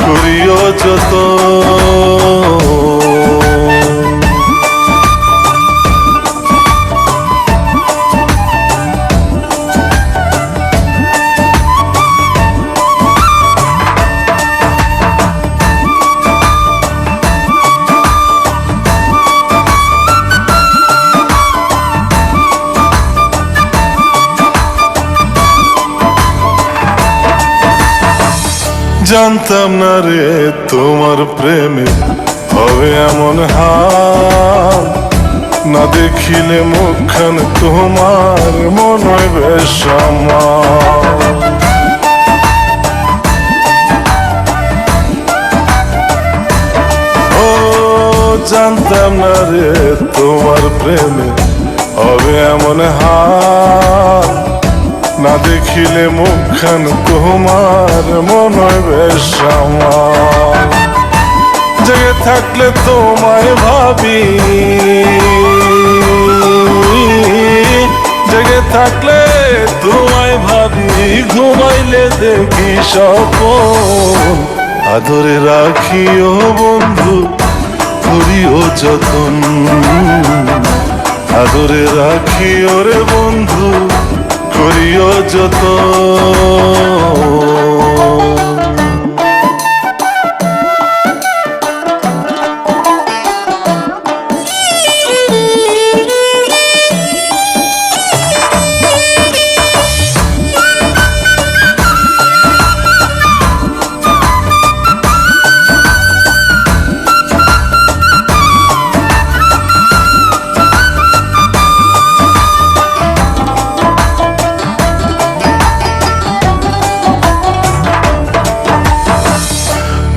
করিও যতন জানতাম না রে তোমার প্রেমে হবে এমন হাল, না দেখিলে মুখখান তোমার মনে বেশ আমার। ও, জানতাম না রে তোমার প্রেমে, হবে এমন হাল না দেখিলে মুখখান তোমার মনে বেশ আমার। জেগে থাকলে তোমায় ভাবি। জেগে থাকলে তোমায় ভাবি, ঘুমাইলে দেখি স্বপন। আদরে রাখিও বন্ধু, করিও যতন। আদরে রাখিও রে বন্ধু করিও যত।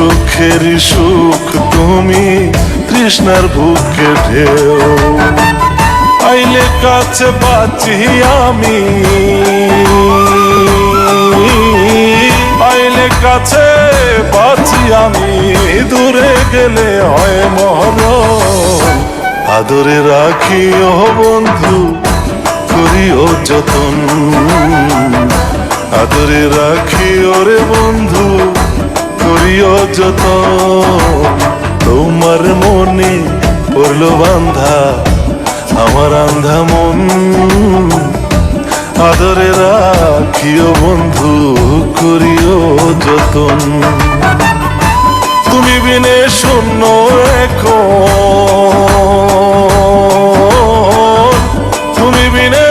অসুখের সুখ তুমি তৃষ্ণার বুকে ঢেউ। আইলে কাছে বাঁচি আমি। আইলে কাছে বাঁচি আমি। দূরে গেলে হয় মহরম। আদরে রাখিও বন্ধু, করিও যতন। আদরে রাখি রে বন্ধু করিও যত, তোমার মনে পড়ল বান্ধা, আমার আন্ধা মন। আদরে রাখিও বন্ধু, করিও যতন। তুমি বিনে শূন্য এখন তুমি বিনে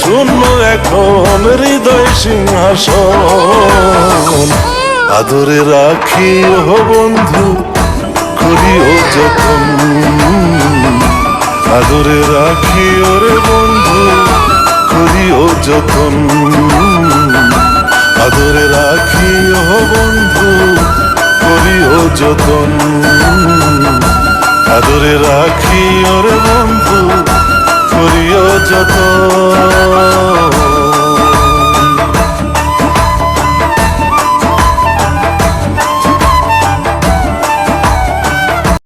শূন্য এখন হৃদয় সিংহাসন। আদরে রাখিও বন্ধু, করিও যতন। আদরে রাখিও রে বন্ধু, করিও যতন। আদরে রাখিও বন্ধু, করিও যতন। আদরে রাখিও রে বন্ধু, করিও যতন।